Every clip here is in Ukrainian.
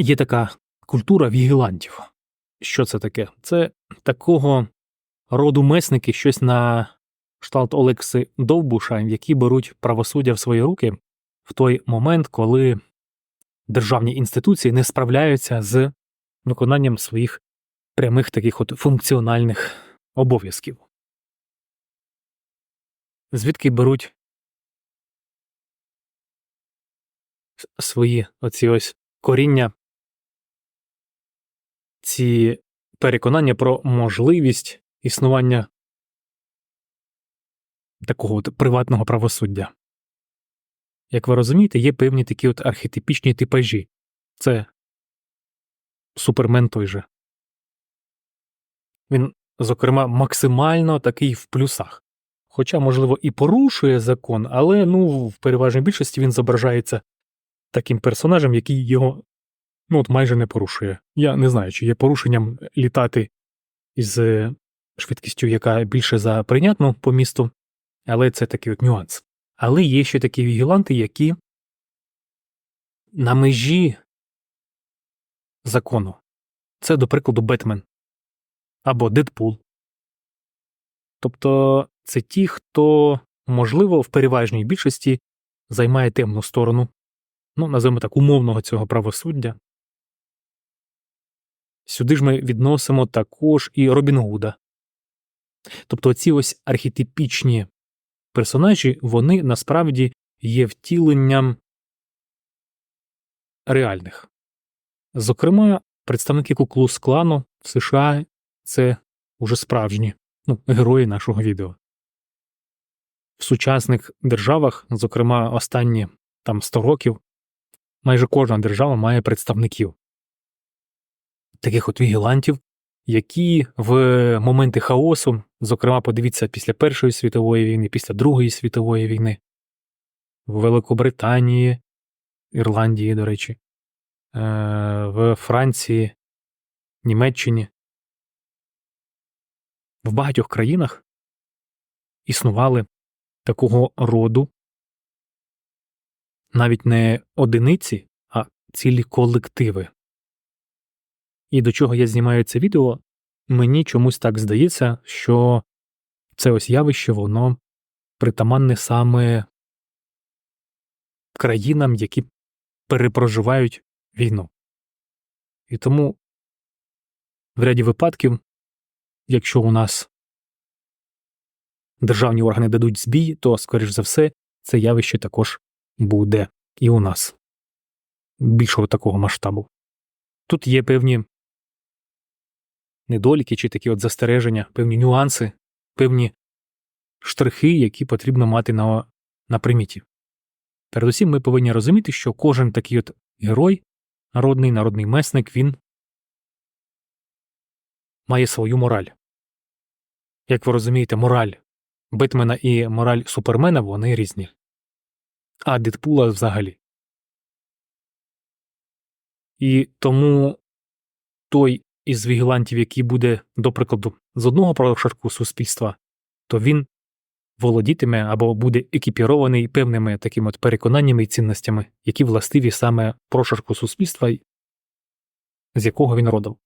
Є така культура вігілантів. Що це таке? Це такого роду месники, щось на кшталт Олекси Довбуша, які беруть правосуддя в свої руки в той момент, коли державні інституції не справляються з виконанням своїх прямих таких от функціональних обов'язків. Звідки беруть свої оці ось коріння, ці переконання про можливість існування такого от приватного правосуддя. Як ви розумієте, є певні такі от архетипічні типажі. Це супермен той же. Він, зокрема, максимально такий в плюсах. Хоча, можливо, і порушує закон, але ну, в переважній більшості він зображається таким персонажем, який його ну, от майже не порушує. Я не знаю, чи є порушенням літати із е, швидкістю, яка більше за прийнятну по місту, але це такий от нюанс. Але є ще такі вігіланти, які на межі закону. Це, до прикладу, Бетмен або Дедпул. Тобто це ті, хто, можливо, в переважній більшості займає темну сторону, ну, називаємо так, умовного цього правосуддя. Сюди ж ми відносимо також і Робін Гуда. Тобто ці ось архетипічні персонажі, вони насправді є втіленням реальних. Зокрема, представники Куклус клану в США це уже справжні ну, герої нашого відео. В сучасних державах, зокрема, останні там 100 років, майже кожна держава має представників таких от вігілантів, які в моменти хаосу, зокрема, подивіться після Першої світової війни, після Другої світової війни, в Великобританії, Ірландії, до речі, е, в Франції, Німеччині, в багатьох країнах існували такого роду навіть не одиниці, а цілі колективи. І до чого я знімаю це відео, мені чомусь так здається, що це ось явище, воно притаманне саме країнам, які перепроживають війну. І тому в ряді випадків, якщо у нас державні органи дадуть збій, то, скоріш за все, це явище також буде і у нас більшого такого масштабу. Тут є певні недоліки чи такі от застереження, певні нюанси, певні штрихи, які потрібно мати на, на приміті. Передусім, ми повинні розуміти, що кожен такий от герой, народний, народний месник, він має свою мораль. Як ви розумієте, мораль Бетмена і мораль Супермена вони різні. А Дедпула взагалі. І тому той із вігілантів, який буде, до прикладу, з одного прошарку суспільства, то він володітиме або буде екіпірований певними такими от переконаннями і цінностями, які властиві саме прошарку суспільства, з якого він родом.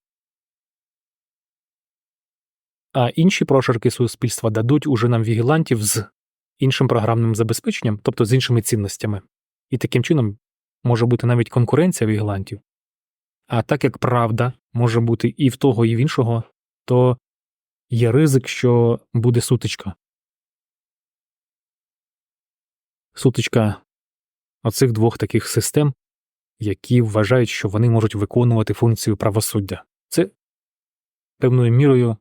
А інші прошарки суспільства дадуть уже нам вігілантів з іншим програмним забезпеченням, тобто з іншими цінностями. І таким чином може бути навіть конкуренція вігілантів. А так як правда може бути і в того, і в іншого, то є ризик, що буде сутичка. Сутичка оцих двох таких систем, які вважають, що вони можуть виконувати функцію правосуддя. Це певною мірою,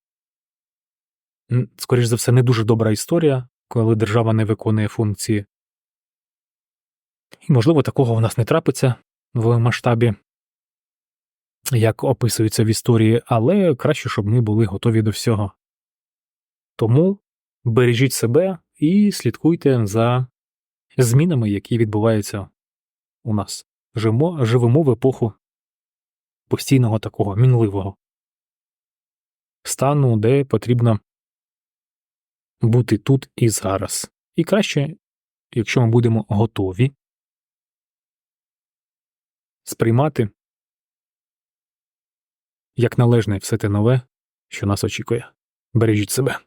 скоріш за все, не дуже добра історія, коли держава не виконує функції. І, можливо, такого в нас не трапиться в масштабі, як описується в історії, але краще, щоб ми були готові до всього. Тому бережіть себе і слідкуйте за змінами, які відбуваються у нас. Живемо, живемо в епоху постійного такого мінливого стану, де потрібно бути тут і зараз. І краще, якщо ми будемо готові сприймати як належне все те нове, що нас очікує. Бережіть себе.